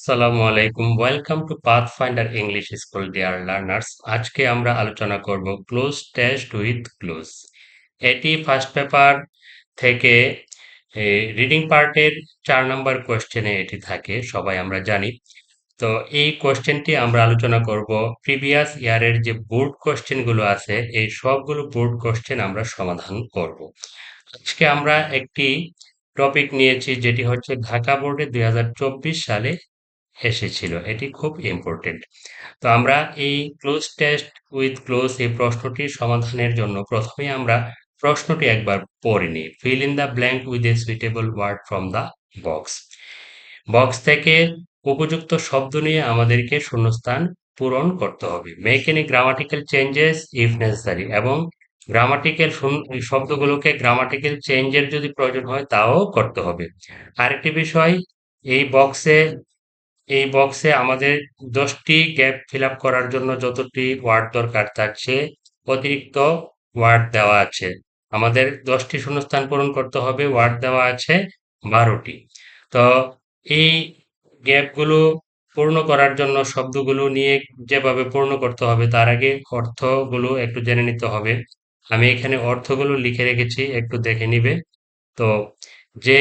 আসসালামু আলাইকুম welcome to Pathfinder English school dear learners আজকে আমরা আলোচনা করব ক্লোজ টেস্ট উইথ ক্লোজ এটি ফার্স্ট পেপার থেকে রিডিং পার্টের চার নম্বর কোয়েশ্চেনে এটি থাকে, সবাই আমরা জানি। তো এই কোয়েশ্চেনটি আমরা আলোচনা করব প্রিভিয়াস ইয়ারের যে বোর্ড কোয়েশ্চেনগুলো আছে, এই সবগুলো বোর্ড কোয়েশ্চেন আমরা সমাধান করব। আজকে আমরা একটি টপিক নিয়েছি, যেটি হচ্ছে ঢাকা বোর্ডে দুই হাজার চব্বিশ সালে এসেছিল। এটি খুব ইম্পর্টেন্ট তো আমরা এই ক্লোজ টেস্ট উইথ ক্লোজ এই প্রশ্নটির সমাধানের জন্য প্রথমে আমরা প্রশ্নটি একবার পড়ে নিই। Fill in the blank with a suitable word from the box box থেকে উপযুক্ত শব্দ নিয়ে আমাদেরকে শূন্যস্থান পূরণ করতে হবে। Make any grammatical changes if necessary এবং গ্রামাটিক্যাল শব্দগুলোকে গ্রামাটিক্যাল চেঞ্জের যদি প্রয়োজন হয় তাও করতে হবে। আরেকটি বিষয়, এই বক্সে এই বক্সে আমাদের দশটি গ্যাপ ফিল আপ করার জন্য যতটি ওয়ার্ড দরকার তার চেয়ে অতিরিক্ত ওয়ার্ড দেওয়া আছে। আমাদের দশটি শূন্যস্থান পূরণ করতে হবে ওয়ার্ড দেওয়া আছে বারোটি। তো এই গ্যাপগুলো পূর্ণ করার জন্য শব্দগুলো নিয়ে যেভাবে পূর্ণ করতে হবে, তার আগে অর্থগুলো একটু জেনে নিতে হবে। আমি এখানে অর্থগুলো লিখে রেখেছি, একটু দেখে নিবে। তো যে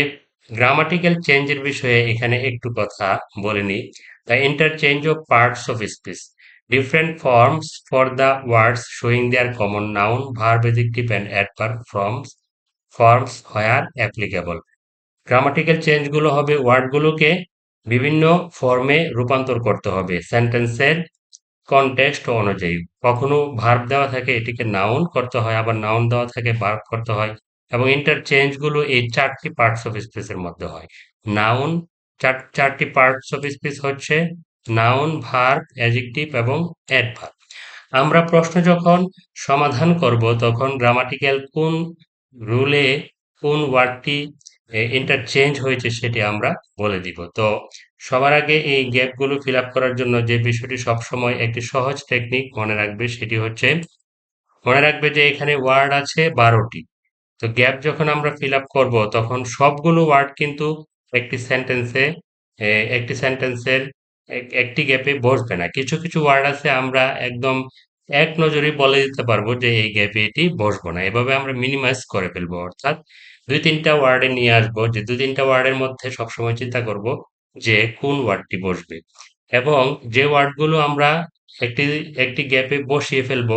গ্রামাটিক্যাল চেঞ্জের বিষয়ে এখানে একটু কথা বলে নিই। The interchange of parts of speech different forms for the words showing their common noun verb adjective and adverb forms forms where applicable grammatical চেঞ্জগুলো হবে ওয়ার্ডগুলোকে বিভিন্ন ফর্মে রূপান্তর করতে হবে। সেন্টেন্সের কনটেক্সট অনুযায়ী। কখনো ভার্ব দেওয়া থাকে, এটিকে নাউন করতে হয়, আবার নাউন দেওয়া থাকে ভার্ব করতে হয়। এবং ইন্টারচেঞ্জগুলো এই চারটি পার্টস অফ স্পিচের মধ্যে হয়। নাউন চার, চারটি পার্টস অফ স্পিচ হচ্ছে নাউন ভার্ব অ্যাজেক্টিভ এবং অ্যাডভার্ব আমরা প্রশ্ন যখন সমাধান করব, তখন গ্রামাটিক্যাল কোন রুলে কোন ওয়ার্ডটি ইন্টারচেঞ্জ হয়েছে সেটি আমরা বলে দিব। তো সবার আগে এই গ্যাপগুলো ফিল আপ করার জন্য যে বিষয়টি সবসময় একটি সহজ টেকনিক মনে রাখবে, সেটি হচ্ছে, মনে রাখবে যে এখানে ওয়ার্ড আছে বারোটি। তো গ্যাপ যখন আমরা ফিল আপ করব, তখন সবগুলো ওয়ার্ড কিন্তু একটি সেন্টেন্সে একটি সেন্টেন্সের একটি গ্যাপে বসবে না। কিছু কিছু ওয়ার্ড আছে আমরা একদম এক নজরে বলে দিতে পারব যে এই গ্যাপে এটি বসবো না। এভাবে আমরা মিনিমাইজ করে ফেলব, অর্থাৎ দুই তিনটা ওয়ার্ডে নিয়ে আসব, যে দুই তিনটা ওয়ার্ডের মধ্যে সবসময় চিন্তা করব যে কোন ওয়ার্ডটি বসবে। এবং যে ওয়ার্ডগুলো আমরা একটি একটি গ্যাপে বসিয়ে ফেলব,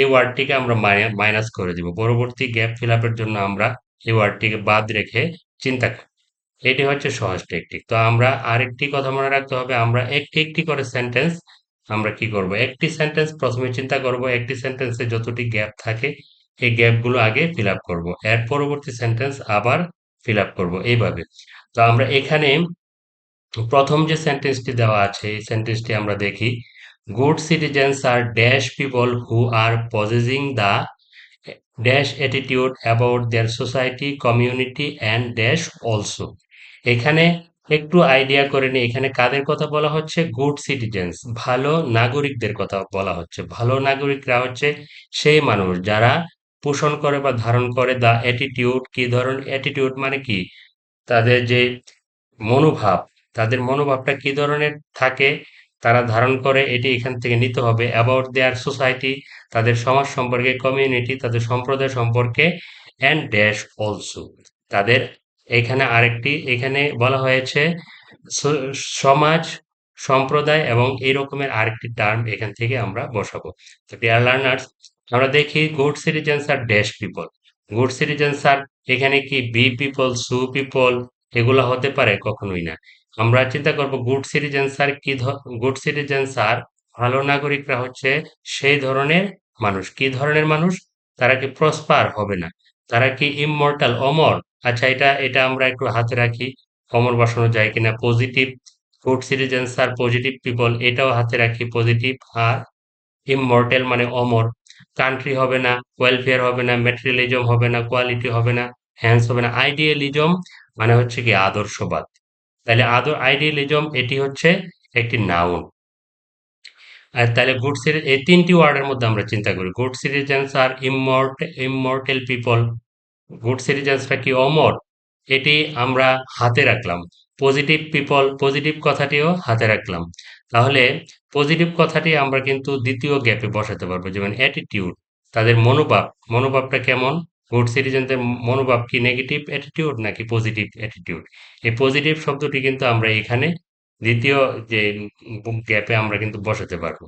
এই ওয়ার্ডটিকে আমরা মাইনাস করে দিব। পরবর্তী গ্যাপ ফিল আপের জন্য আমরা এই ওয়ার্ডটিকে বাদ রেখে চিন্তা করি। এটি হচ্ছে সহজ টেকনিক তো আমরা আরেকটি কথা মনে রাখতে হবে, আমরা একটি একটি করে সেন্টেন্স আমরা কি করব? একটি সেন্টেন্স প্রথমে চিন্তা করব, একটি সেন্টেন্সে যতটি গ্যাপ থাকে, এই গ্যাপগুলো আগে ফিল আপ করব। এর পরবর্তী সেন্টেন্স আবার ফিল আপ করব এইভাবে। তো আমরা এখানে প্রথম যে সেন্টেন্সটি দেওয়া আছে, এই সেন্টেন্সটি আমরা দেখি। Good citizens are dash people who are possessing the dash attitude about their society community and dash also এখানে একটু আইডিয়া করে নিই। এখানে কাদের কথা বলা হচ্ছে? গুড সিটিজেন্স ভালো নাগরিকদের কথা বলা হচ্ছে। ভালো নাগরিকরা হচ্ছে সেই মানুষ যারা পোষণ করে বা ধারণ করে দা অ্যাটিটিউড কি ধরনের অ্যাটিটিউড মানে কি? তাদের যে মনোভাব, তাদের মনোভাবটা কি ধরনের থাকে? তারা ধারণ করে এটি এখান থেকে নিতে হবে। অ্যাবাউট দেয়ার সোসাইটি তাদের সমাজ সম্পর্কে কমিউনিটি তাদের সম্প্রদায় সম্পর্কে অ্যান্ড ড্যাশ অলসো তাদের এখানে আরেকটি, এখানে বলা হয়েছে সমাজ, সম্প্রদায় এবং এই রকমের আরেকটি টার্ম এখান থেকে আমরা বসাবো। তো ডিয়ার লার্নার্স আমরা দেখি good citizens are dash people good citizens are এখানে কি বি পিপল সু পিপল এগুলো হতে পারে কখনোই না। আমরা চিন্তা করব গুড সিটিজেন্স আর কি গুড সিটিজেন্স আর ভালো নাগরিকরা হচ্ছে সেই ধরনের মানুষ। কি ধরনের মানুষ? তারা কি প্রসপার হবে না। তারা কি ইমমর্টাল অমর? আচ্ছা এটা এটা আমরা একটু হাতে রাখি। অমর বসানো যায় কিনা? Positive good citizens are positive people এটাও হাতে রাখি। পজিটিভ আর ইমমর্টেল মানে অমর। কান্ট্রি হবে না ওয়েলফেয়ার হবে না মেটেরিয়ালিজম হবে না কোয়ালিটি হবে না হ্যান্স হবে না। আইডিয়ালিজম মানে হচ্ছে কি আদর্শবাদ। তাহলে আদর আইডিয়ালিজম এটি হচ্ছে একটি নাউন আর তাহলে গুড সিরিজ এই তিনটি ওয়ার্ডের মধ্যে আমরা চিন্তা করি। Good citizens are immort immortal people good সিটিজেন্সটা কি অমর? এটি আমরা হাতে রাখলাম। পজিটিভ পিপল পজিটিভ কথাটিও হাতে রাখলাম। তাহলে পজিটিভ কথাটি আমরা কিন্তু দ্বিতীয় গ্যাপে বসাতে পারব, যেমন অ্যাটিটিউড তাদের মনোভাব, মনোভাবটা কেমন? গুড সিটিজেনদের মনোভাব কি নেগেটিভ অ্যাটিটিউড নাকি পজিটিভ অ্যাটিটিউড এই পজিটিভ শব্দটি কিন্তু আমরা এখানে দ্বিতীয় যে গ্যাপে আমরা কিন্তু বসাতে পারব।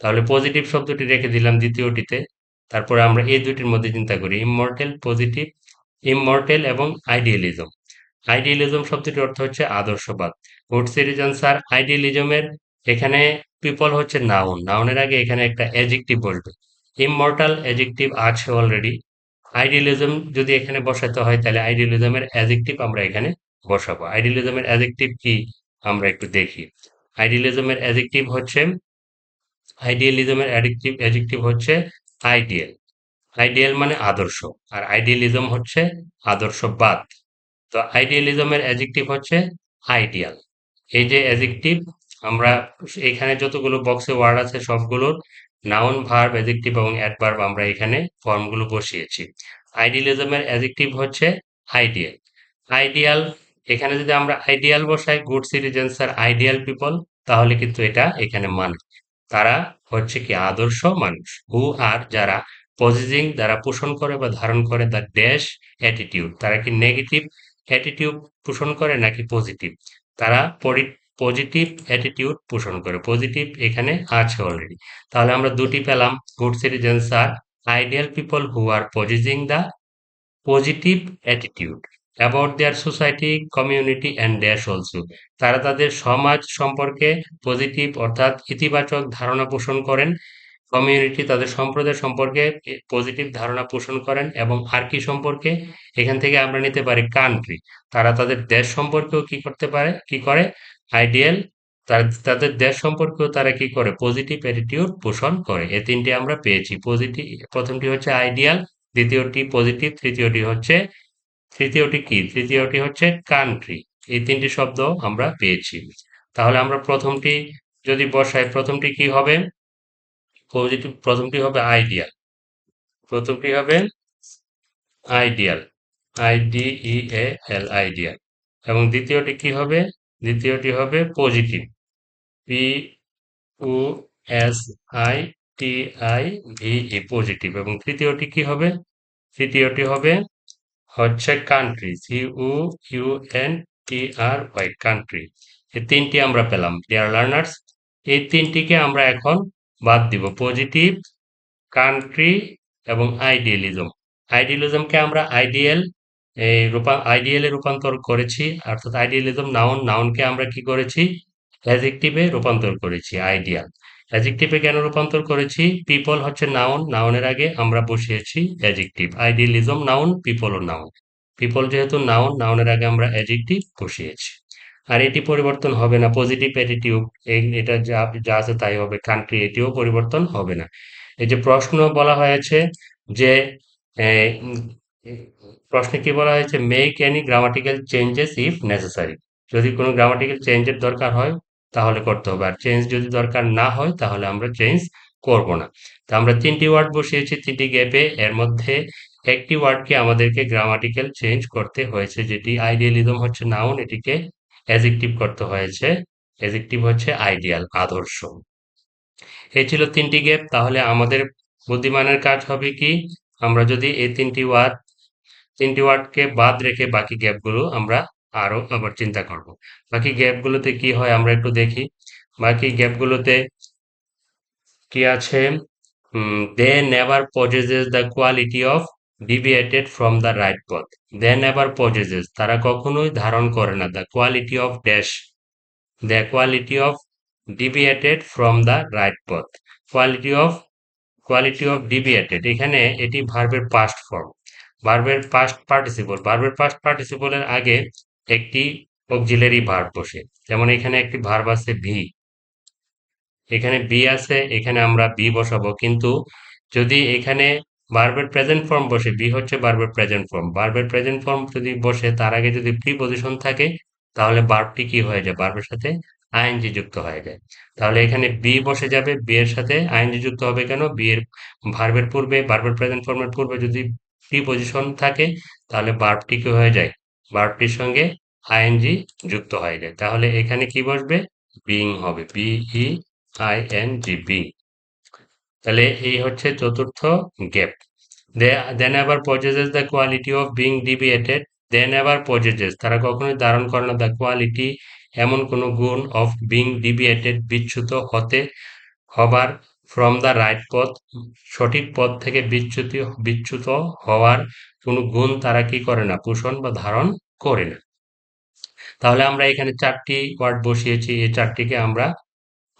তাহলে পজিটিভ শব্দটি রেখে দিলাম দ্বিতীয়টিতে। তারপরে আমরা এই দুটির মধ্যে চিন্তা করি ইমমর্টেল পজিটিভ ইমমর্টেল এবং আইডিয়ালিজম আইডিয়ালিজম শব্দটির অর্থ হচ্ছে আদর্শবাদ। গুড সিটিজেন্স স্যার আইডিয়ালিজমের এখানে পিপল হচ্ছে নাউন নাউনের আগে এখানে একটা অ্যাজেক্টিভ বসবে ইমমর্টাল অ্যাজেক্টিভ আছে অলরেডি আইডিয়ালিজম যদি এখানে বসাতে হয়, তাহলে আইডিয়ালিজমের অ্যাজেক্টিভ আমরা এখানে বসাবো। আইডিয়ালিজমের অ্যাজেক্টিভ কি আমরা একটু দেখি। আইডিয়ালিজমের অ্যাজেক্টিভ হচ্ছে, আইডিয়ালিজমের অ্যাডিকটিভ অ্যাজেক্টিভ হচ্ছে আইডিয়াল। আইডিয়াল মানে আদর্শ, আর আইডিয়ালিজম হচ্ছে আদর্শবাদ। তো আইডিয়ালিজমের অ্যাজেক্টিভ হচ্ছে আইডিয়াল। এই যে অ্যাজেক্টিভ আমরা এখানে যতগুলো বক্সে ওয়ার্ড আছে, সবগুলোর নাউন ভার্ব অ্যাজেক্টিভ এবং অ্যাডভার্ব আমরা এখানে ফর্মগুলো বসিয়েছি। আইডিয়ালিজমের অ্যাজেক্টিভ হচ্ছে আইডিয়াল আইডিয়াল এখানে যদি আমরা আইডিয়াল বসাই good citizens are ideal people তাহলে কিন্তু এটা এখানে মানে তারা হচ্ছে কি আদর্শ মানুষ। হু আর যারা পজিটিভ যারা পোষণ করে বা ধারণ করে দ্য ড্যাশ অ্যাটিটিউড তারা কি নেগেটিভ অ্যাটিটিউড পোষণ করে নাকি পজিটিভ তারা পজিটিভ অ্যাটিটিউড পোষণ করে। পজিটিভ এখানে আছে অলরেডি তাহলে আমরা দুটি পেলাম। Good citizens are ideal people who are positing the positive attitude about their society community and dash also তারা তাদের সমাজ সম্পর্কে পজিটিভ অর্থাৎ ইতিবাচক ধারণা পোষণ করেন। কমিউনিটি তাদের সম্প্রদায় সম্পর্কে পজিটিভ ধারণা পোষণ করেন এবং আর কি সম্পর্কে এখান থেকে আমরা নিতে পারি কান্ট্রি তারা তাদের দেশ সম্পর্কেও কি করতে পারে, কি করে? আইডিয়াল তাদের দেশ সম্পর্কেও তারা কি করে? পজিটিভ অ্যাটিটিউড পোষণ করে। এ তিনটি আমরা পেয়েছি। পজিটিভ প্রথমটি হচ্ছে আইডিয়াল দ্বিতীয়টি পজিটিভ তৃতীয়টি হচ্ছে, তৃতীয়টি কি? তৃতীয়টি হচ্ছে কান্ট্রি এই তিনটি শব্দ আমরা পেয়েছি। তাহলে আমরা প্রথমটি যদি বসাই, প্রথমটি কি হবে? পজিটিভ প্রথমটি হবে আইডিয়াল প্রথমটি হবে ideal I D E A L ideal এবং দ্বিতীয়টি কি হবে? দ্বিতীয়টি হবে positive P O S I T I V E positive এবং তৃতীয়টি কি হবে? তৃতীয়টি হবে হচ্ছে country C O U N T R Y country এই তিনটি আমরা পেলাম। ডিয়ার লার্নার্স এই তিনটিকে আমরা এখন বাদ দিব। পজিটিভ কান্ট্রি এবং আইডিয়ালিজম আইডিয়ালিজমকে আমরা আইডিয়াল এই রূপা আইডিয়ালে রূপান্তর করেছি, অর্থাৎ আইডিয়ালিজম নাউন নাউনকে আমরা কি করেছি? অ্যাজেক্টিভে রূপান্তর করেছি আইডিয়াল অ্যাজেক্টিভে কেন রূপান্তর করেছি? পিপল হচ্ছে নাউন নাউনের আগে আমরা বসিয়েছি অ্যাজেক্টিভ আইডিয়ালিজম নাউন পিপল ও নাউন পিপল যেহেতু নাউন নাউনের আগে আমরা অ্যাজেক্টিভ বসিয়েছি। আর এটি পরিবর্তন হবে না পজিটিভ অ্যাটিটিউড এটা যা যা আছে তাই হবে কান্ট্রি এটিও পরিবর্তন হবে না। এই যে প্রশ্ন বলা হয়েছে যে প্রশ্নে কি বলা হয়েছে make any grammatical changes if necessary যদি কোনো গ্রামাটিক্যাল চেঞ্জের দরকার হয়, তাহলে করতে হবে। আর চেঞ্জ যদি দরকার না হয়, তাহলে আমরা চেঞ্জ করব না। তো আমরা তিনটি ওয়ার্ড বসিয়েছি, তিনটি গ্যাপে এর মধ্যে একটি ওয়ার্ডকে আমাদেরকে গ্রামাটিক্যাল চেঞ্জ করতে হয়েছে, যেটি আইডিয়ালিজম হচ্ছে নাউন এটিকে অ্যাজেক্টিভ করতে হয়েছে। অ্যাজেক্টিভ হচ্ছে আইডিয়াল আদর্শ। এই ছিল তিনটি গ্যাপ তাহলে আমাদের বুদ্ধিমানের কাজ হবে কি? আমরা যদি এই তিনটি ওয়ার্ড তিনটি ওয়ার্ডকে বাদ রেখে বাকি গ্যাপগুলো আমরা আরও আবার চিন্তা করব। বাকি গ্যাপগুলোতে কি হয় আমরা একটু দেখি। বাকি গ্যাপগুলোতে কি আছে? They never possesses the quality of deviated from the right পথ দে নেভার পজেসেস তারা কখনোই ধারণ করে না। The quality of dash the quality of deviated from the right পথ quality of quality of deviated এখানে এটি ভার্বের পাস্ট ফর্ম ভার্বের পাস্ট পার্টিসিপল ভার্বের পাস্ট পার্টিসিপলের আগে একটি অক্সিলারি ভার্ব বসে। যেমন এখানে একটি ভার্ব আছে ভি এখানে বি আছে, এখানে আমরা বি বসাবো। কিন্তু যদি এখানে ভার্বের প্রেজেন্ট ফর্ম বসে বি হচ্ছে ভার্বের প্রেজেন্ট ফর্ম ভার্বের প্রেজেন্ট ফর্ম যদি বসে, তার আগে যদি প্রি পজিশন থাকে, তাহলে ভার্বটি কি হয়ে যায়? ভার্বের সাথে আইএনজি যুক্ত হয়ে যায়। তাহলে এখানে বি বসে যাবে বি এর সাথে আইএনজি যুক্ত হবে কেন? বি এর ভার্বের পূর্বে ভার্বের প্রেজেন্ট ফর্মের পূর্বে যদি প্রি পজিশন থাকে, তাহলে ভার্বটি কি হয়ে যায়? ভার্বটির সঙ্গে আইএনজি যুক্ত হয়ে যায়। তাহলে এখানে কি বসবে? বিং হবে। B E I N G being তাহলে এই হচ্ছে চতুর্থ গ্যাপ দেন আবার possesses the quality of being deviated then আবার পজেসেস তারা কখনোই ধারণ করে না দ্য কোয়ালিটি এমন কোনো গুণ অফ বিং ডিভিয়েটেড বিচ্যুত হতে, হবার ফ্রম দ্য রাইট পথ, সঠিক পথ থেকে বিচ্যুতি, বিচ্যুত হওয়ার কোনো গুণ তারা কি করে না, পোষণ বা ধারণ করে না। তাহলে আমরা এখানে চারটি ওয়ার্ড বসিয়েছি, এই চারটিকে আমরা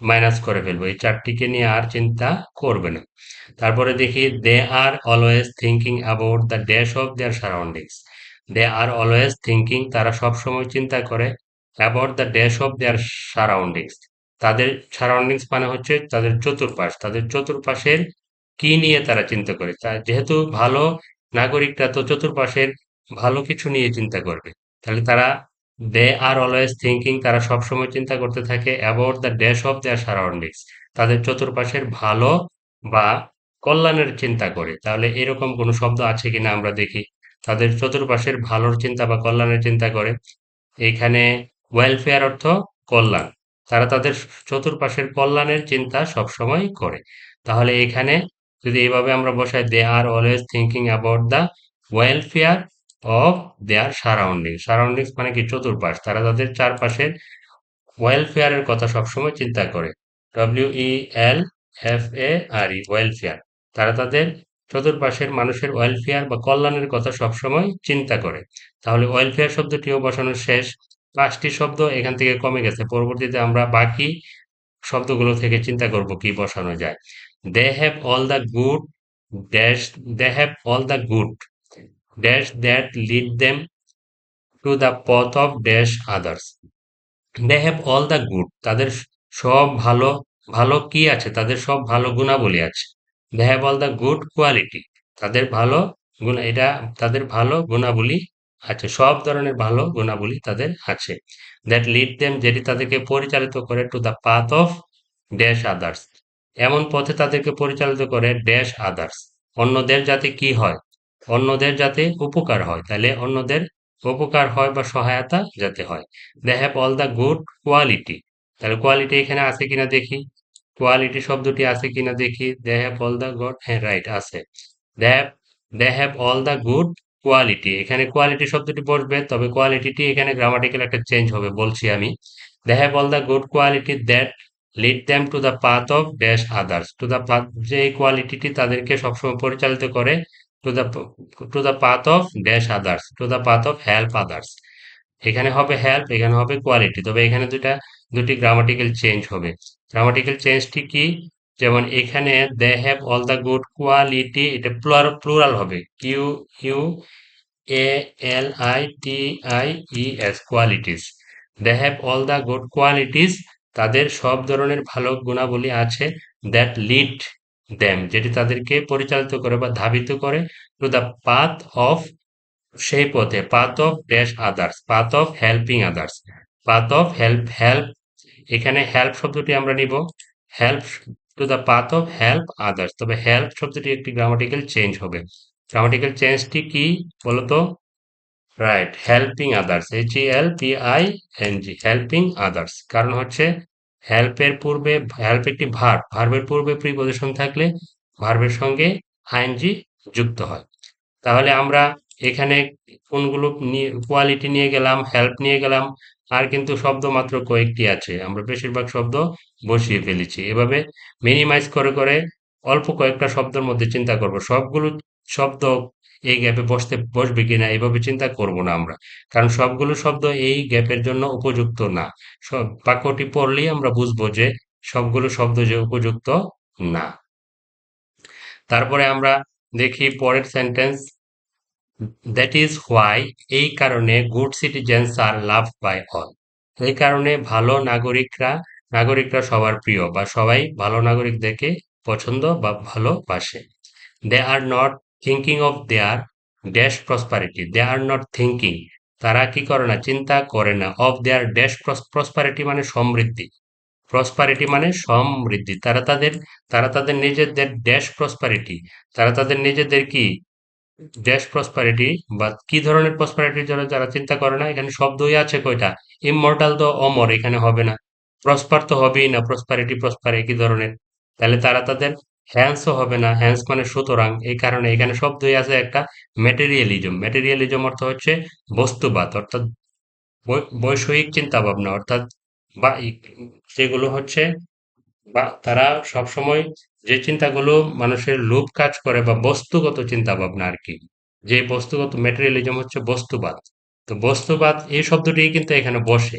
মাইনাস করে ফেলব। এই চারটিকে নিয়ে আর চিন্তা করবে না। তারপরে দেখি they are always thinking about the dash of their surroundings they are always thinking তারা সবসময় চিন্তা করে about the dash of their surroundings তাদের সারাউন্ডিংস মানে হচ্ছে তাদের চতুর্পাশ। তাদের চতুর্পাশের কি নিয়ে তারা চিন্তা করে? যেহেতু ভালো নাগরিকরা তো চতুর্পাশের ভালো কিছু নিয়ে চিন্তা করবে। তাহলে তারা দে আর অলওয়েজ থিঙ্কিং তারা সবসময় চিন্তা করতে থাকে about the dash of their surroundings তাদের চতুর্পাশের ভালো বা কল্যাণের চিন্তা করে। তাহলে এরকম কোনো শব্দ আছে কিনা আমরা দেখি। তাদের চতুর্পাশের ভালোর চিন্তা বা কল্যাণের চিন্তা করে। এখানে ওয়েলফেয়ার অর্থ কল্যাণ। তারা তাদের চতুর্পাশের কল্যাণের চিন্তা সবসময় করে। তাহলে এখানে যদি এইভাবে আমরা বসাই they are always thinking about the welfare of their surrounding surroundings মানে কি? চতুর্পাশ। তারা তাদের চারপাশের ওয়েলফেয়ারের কথা সবসময় চিন্তা করে। W E L F A R E welfare তারা তাদের চতুর্পাশের মানুষের ওয়েলফেয়ার বা কল্যাণের কথা সবসময় চিন্তা করে। তাহলে ওয়েলফেয়ার শব্দটিও বসানো শেষ। পাঁচটি শব্দ এখান থেকে কমে গেছে। পরবর্তীতে আমরা বাকি শব্দগুলো থেকে চিন্তা করব কি বসানো যায়। They have all the good they have all the good dash that lead them to the পথ of dash others they have all the good তাদের সব ভালো ভালো কি আছে? তাদের সব ভালো গুণাবলী আছে। They have all the good quality তাদের ভালো গুণ, এটা তাদের ভালো গুণাবলী আছে। সব ধরনের ভালো গুণাবলী তাদের আছে। দ্যাট লিড দেম যেটি তাদেরকে পরিচালিত করে to the path of dash others এমন পথে তাদেরকে পরিচালিত করে ড্যাশ আদার্স অন্যদের যাতে কি হয়? অন্যদের যাতে উপকার হয়। তাহলে অন্যদের উপকার হয় বা সহায়তা যাতে হয়। They have all the good quality তাহলে কোয়ালিটি এখানে আছে কিনা দেখি? কোয়ালিটি শব্দটি আছে কিনা দেখি? They have all the good হ্যাঁ রাইট আছে। They have they have all the good quality এখানে কোয়ালিটি শব্দটি বসবে, তবে কোয়ালিটিটি এখানে গ্রামাটিক্যাল একটা চেঞ্জ হবে, বলছি আমি। They have all the good quality that lead them to the path of dash others to the path যে কোয়ালিটিটি তাদেরকে সবসময় পরিচালিত করে to the to the path of dash others to the path of help others এখানে হবে help এখানে হবে কোয়ালিটি তবে এখানে দুটা দুটি গ্রামাটিক্যাল চেঞ্জ হবে। গ্রামাটিক্যাল চেঞ্জটি কি? যেমন এখানে they have all the good quality এটা প্লুরাল হবে। Q U A L I T I E S qualities they have all the good qualities তাদের সব ধরনের ভালো গুণাবলী আছে দ্যাট লিড দ্যাম যেটি তাদেরকে পরিচালিত করে বা ধাবিত করে টু দ্য পাথ অফ সেই পথে path of dash others path of helping others path of help help এখানে হেল্প শব্দটি আমরা নিব help to the path of help others তবে হেল্প শব্দটি একটি গ্রামাটিক্যাল চেঞ্জ হবে। গ্রামাটিক্যাল চেঞ্জটি কি বলতো? Right helping others H L P I N G helping others কারণ হচ্ছে হেল্পের পূর্বে হেল্প একটি ভার্ব ভার্বের পূর্বে প্রিপজিশন থাকলে ভার্বের সঙ্গে আইএনজি যুক্ত হয়। তাহলে আমরা এখানে কোনগুলো নিয়ে কোয়ালিটি নিয়ে গেলাম হেল্প নিয়ে গেলাম, আর কিন্তু শব্দ মাত্র কয়েকটি আছে। আমরা বেশিরভাগ শব্দ বসিয়ে ফেলেছি। এভাবে মিনিমাইজ করে করে অল্প কয়েকটা শব্দের মধ্যে চিন্তা করব। সবগুলো শব্দ এই গ্যাপে বসতে, বসবে কিনা এভাবে চিন্তা করব না আমরা। কারণ সবগুলো শব্দ এই গ্যাপের জন্য উপযুক্ত না। সব বাক্যটি পড়লেই আমরা বুঝব যে সবগুলো শব্দ যে উপযুক্ত না। তারপরে আমরা দেখি পরের সেন্টেন্স দ্যাট ইজ হোয়াই এই কারণে good citizens are love by all এই কারণে ভালো নাগরিকরা নাগরিকরা সবার প্রিয় বা সবাই ভালো নাগরিকদেরকে পছন্দ বা ভালোবাসে। They are not thinking of their dash prosperity they are not thinking তারা কি করে না? চিন্তা করে না। অফ দেয়ার ড্যাশ প্রসপারিটি মানে সমৃদ্ধি। প্রসপারিটি মানে সমৃদ্ধি। তারা তাদের তারা তাদের নিজেদের ড্যাশ প্রসপারিটি তারা তাদের নিজেদের কি? ড্যাশ প্রসপারিটি বা কি ধরনের প্রসপারিটির জন্য যারা চিন্তা করে না? এখানে শব্দই আছে কয়টা? ইমমর্টাল তো অমর, এখানে হবে না। প্রসপার তো হবেই না। প্রসপারিটি প্রসপার একই ধরনের? তাহলে তারা তাদের হ্যান্সও হবে না হ্যান্স মানে সুতরাং এই কারণে এখানে শব্দই আছে একটা ম্যাটেরিয়ালিজম ম্যাটেরিয়ালিজম অর্থ হচ্ছে বস্তুবাদ, অর্থাৎ বৈষয়িক চিন্তা ভাবনা অর্থাৎ বা যেগুলো হচ্ছে বা তারা সবসময় যে চিন্তাগুলো মানুষের লোভ কাজ করে বা বস্তুগত চিন্তা ভাবনা আর কি, যে বস্তুগত ম্যাটেরিয়ালিজম হচ্ছে বস্তুবাদ। তো বস্তুবাদ এই শব্দটি কিন্তু এখানে বসে।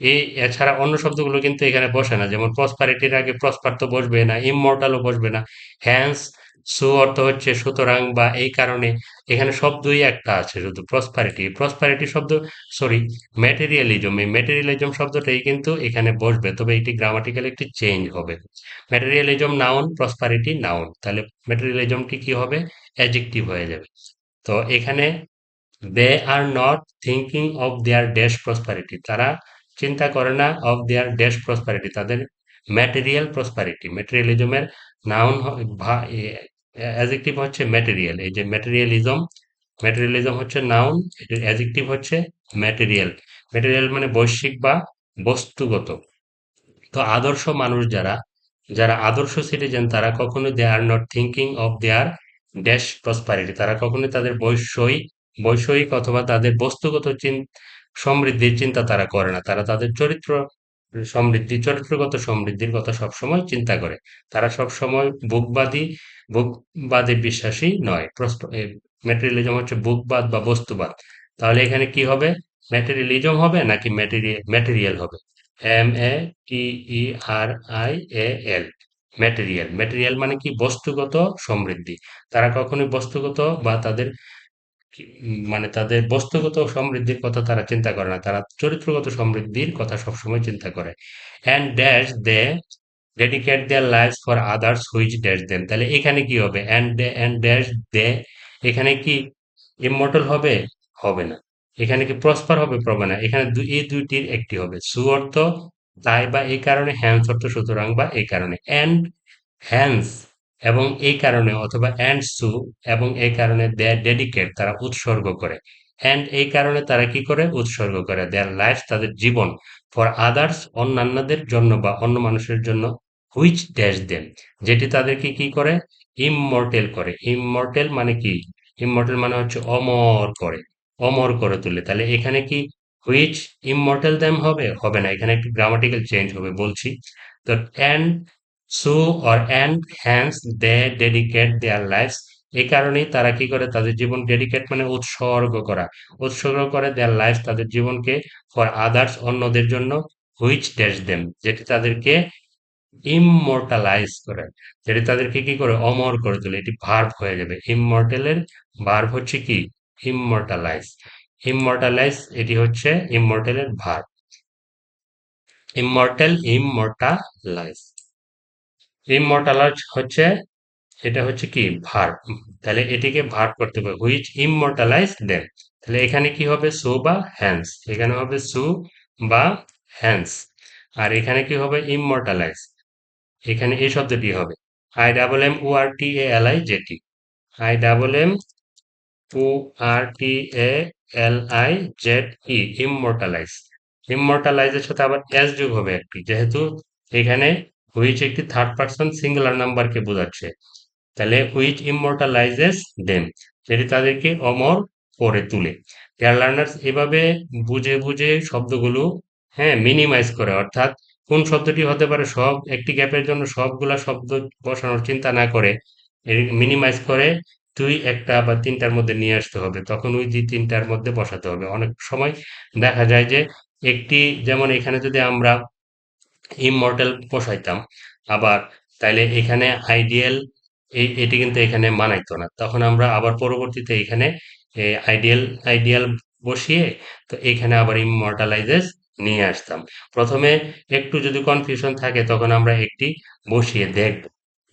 এই এছাড়া অন্য শব্দগুলো কিন্তু এখানে বসে না। যেমন প্রসপারিটির আগে প্রসপার তো বসবে না ইমমর্টালও বসবে না। হ্যান্স সু অর্থ হচ্ছে সুতরাং বা এই কারণে এখানে শব্দই একটা আছে শুধু প্রসপারিটি প্রসপারিটি শব্দ সরি ম্যাটেরিয়ালিজম এই ম্যাটেরিয়ালিজম শব্দটাই কিন্তু এখানে বসবে, তবে এটি গ্রামাটিক্যাল একটি চেঞ্জ হবে। ম্যাটেরিয়ালিজম নাউন প্রসপারিটি নাউন তাহলে ম্যাটেরিয়ালিজমটি কি হবে? অ্যাডজেক্টিভ হয়ে যাবে। তো এখানে they are not thinking of their dash prosperity তারা চিন্তা করে না অফ দেয়ার ড্যাশ প্রসপারিটি তাদের ম্যাটেরিয়াল প্রসপারিটি ম্যাটেরিয়ালিজমের নাউন অ্যাজেক্টিভ হচ্ছে ম্যাটেরিয়াল এই যে ম্যাটেরিয়ালিজম ম্যাটেরিয়ালিজম হচ্ছে নাউন অ্যাজেক্টিভ হচ্ছে ম্যাটেরিয়াল ম্যাটেরিয়াল মানে বৈশ্বিক বা বস্তুগত। তো আদর্শ মানুষ যারা যারা আদর্শ সিটিজেন তারা কখনো they are not thinking of their dash prosperity তারা কখনোই তাদের বৈষয়িক বৈষয়িক অথবা তাদের বস্তুগত সমৃদ্ধির চিন্তা তারা করে না। তারা তাদের চরিত্র সমৃদ্ধি, চরিত্রগত সমৃদ্ধির কথা সবসময় চিন্তা করে। তারা সবসময় বুকবাদী, বুকবাদে বিশ্বাসী নয়। ম্যাটেরিয়ালিজম হচ্ছে বুকবাদ বা বস্তুবাদ। তাহলে এখানে কি হবে? ম্যাটেরিয়ালিজম হবে নাকি ম্যাটেরিয়াল ম্যাটেরিয়াল হবে? M A T E R I A L material material মানে কি? বস্তুগত সমৃদ্ধি। তারা কখনোই বস্তুগত বা তাদের মানে তাদের বস্তুগত সমৃদ্ধির কথা তারা চিন্তা করে না। তারা চরিত্রগত সমৃদ্ধির কথা সবসময় চিন্তা করে। And dash they dedicate their life for others which dash then তাহলে এখানে কি হবে? And they and dash they এখানে কি ইমমর্টাল হবে? হবে না। এখানে কি প্রসপার হবে? প্রবে না। এখানে এই দুইটির একটি হবে। সু অর্থ তাই বা এই কারণে, হ্যান্স অর্থ সুতরাং বা এই কারণে। অ্যান্ড হ্যান্স এবং এই কারণে অথবা অ্যান্ড সু এবং এই কারণে দেয়ার ডেডিকেট তারা উৎসর্গ করে। অ্যান্ড এই কারণে তারা কি করে? উৎসর্গ করে। দেয়ার লাইফ তাদের জীবন ফর আদার্স অন্যান্যদের জন্য বা অন্য মানুষের জন্য হুইচ ড্যাশ দেম যেটি তাদেরকে কি করে? ইমমর্টেল করে। ইমমর্টেল মানে কি? ইমমর্টেল মানে হচ্ছে অমর করে। অমর করে তুলে। তাহলে এখানে কি হুইচ ইমমর্টেল দেম হবে? হবে না। এখানে একটু গ্রামাটিক্যাল চেঞ্জ হবে বলছি। তো and so or and hence they dedicate their lifes. এই কারণেই তারা কি করে? তাদের জীবন ডেডিকেট মানে উৎসর্গ করা। উৎসর্গ করে দেয়ার লাইফ তাদের জীবনকে ফর আদার্স অন্যদের জন্য, হুইচ ড্যাশ দেম, যেটি তাদেরকে ইমমর্টালাইজ করে। যেটি তাদেরকে কি করে? অমর করে তোলে। এটি ভার্ভ হয়ে যাবে। ইমমর্টালের ভার্ভ হচ্ছে কি? ইমমর্টালাইজ। ইমমর্টালাইজ এটি হচ্ছে ইমমর্টালের ভার্ভ। ইমমর্টাল, ইমমর্টালাইজ। ইমমর্টালাইজ হচ্ছে এটা হচ্ছে কি? ভার্ব তাহলে এটিকে ভার্ব করতে হবে হুইচ ইমমর্টালাইজ দেম তাহলে এখানে কি হবে? সু বা হ্যান্স এখানে হবে সু বা হ্যান্স আর এখানে কি হবে? ইমমর্টালাইজ এখানে এই শব্দটি হবে। I double M O R T A L I jetty I double M O R T A L I Z E immortalize ইমমর্টালাইজের সাথে আবার এস যোগ হবে একটি, যেহেতু এখানে হুইচ একটি থার্ড পার্সন সিঙ্গুলার নাম্বারকে বোঝাচ্ছে। তাহলে হুইচ ইমোর্টালাইজেস দেম যেটি তাদেরকে অমর করে তুলে। এয়ার লার্নার্স এভাবে বুঝে বুঝে শব্দগুলো হ্যাঁ মিনিমাইজ করে। অর্থাৎ কোন শব্দটি হতে পারে, সব, একটি গ্যাপের জন্য সবগুলা শব্দ বসানোর চিন্তা না করে মিনিমাইজ করে দুই, একটা বা তিনটার মধ্যে নিয়ে আসতে হবে। তখন ওই দুই, তিনটার মধ্যে বসাতে হবে। অনেক সময় দেখা যায় যে একটি, যেমন এখানে যদি আমরা ইমমর্টাল বসাইতাম আবার তাইলে এখানে আইডিয়াল এটি কিন্তু এখানে মানাইতো না। তখন আমরা আবার পরবর্তীতে এখানে আইডিয়াল আইডিয়াল বসিয়ে তো এখানে আবার ইমমর্টালাইজেস নিয়ে আসতাম। প্রথমে একটু যদি কনফিউশন থাকে তখন আমরা একটি বসিয়ে দেখব।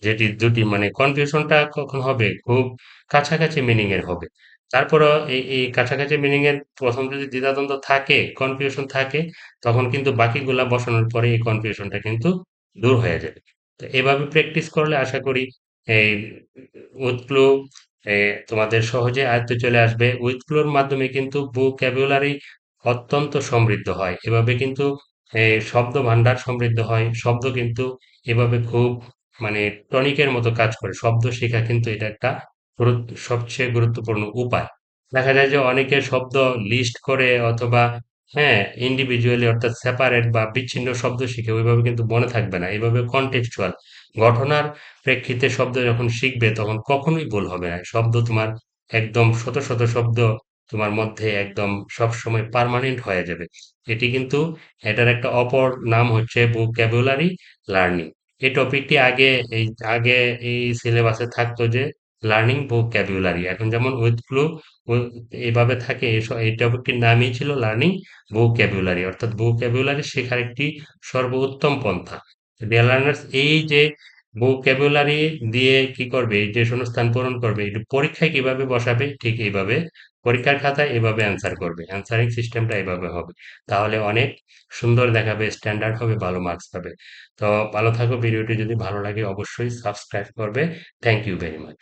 যেটি দুটি মানে কনফিউশনটা কখন হবে? খুব কাছাকাছি মিনিং এর হবে। তারপরও এই এই কাছাকাছি মিনিং এর প্রথম যদি দ্বিধাদ্বন্দ্ব থাকে কনফিউশন থাকে তখন কিন্তু বাকিগুলা বসানোর পরে এই কনফিউশনটা কিন্তু দূর হয়ে যাবে। তো এভাবে প্র্যাকটিস করলে আশা করি এই উৎক্লু এ, তোমাদের সহজে আয়ত্তে চলে আসবে। উইথ ক্লোর মাধ্যমে কিন্তু vocabulary অত্যন্ত সমৃদ্ধ হয়। এভাবে কিন্তু শব্দ ভান্ডার সমৃদ্ধ হয়। শব্দ কিন্তু এভাবে খুব মানে টনিকের মতো কাজ করে। শব্দ শেখা কিন্তু এটা একটা সবচেয়ে গুরুত্বপূর্ণ উপায়। দেখা যায় যে অনেকে শব্দ লিস্ট করে অথবা হ্যাঁ ইন্ডিভিজুয়ালি অর্থাৎ সেপারেট বা বিচ্ছিন্ন শব্দ শিখে, ওইভাবে কিন্তু মনে থাকবে না। এইভাবে কন্টেক্সচুয়াল ঘটনার প্রেক্ষিতে শব্দ যখন শিখবে, তখন কখনোই ভুল হবে না। শব্দ তোমার একদম শত শত শব্দ তোমার মধ্যে একদম সব সময় পার্মানেন্ট হয়ে যাবে। এটি কিন্তু এটার একটা অপর নাম হচ্ছে vocabulary লার্নিং এই টপিকটি আগে, এই আগে এই সিলেবাসে থাকতো যে লার্নিং vocabulary এখন যেমন উইথ ক্লু এইভাবে থাকে এই টপিকটির নামই ছিল লার্নিং vocabulary অর্থাৎ vocabulary শেখার একটি সর্বোত্তম পন্থা। ডিয়ার লার্নার্স এই যে vocabulary দিয়ে কি করবে, এই যে শূন্যস্থান পূরণ করবে এটি পরীক্ষায় কীভাবে বসাবে, ঠিক এইভাবে পরীক্ষার খাতায় এভাবে অ্যান্সার করবে। অ্যান্সারিং সিস্টেমটা এভাবে হবে। তাহলে অনেক সুন্দর দেখাবে স্ট্যান্ডার্ড হবে, ভালো মার্কস পাবে। তো ভালো থাকো, ভিডিওটি যদি ভালো লাগে অবশ্যই সাবস্ক্রাইব করবে। Thank you very much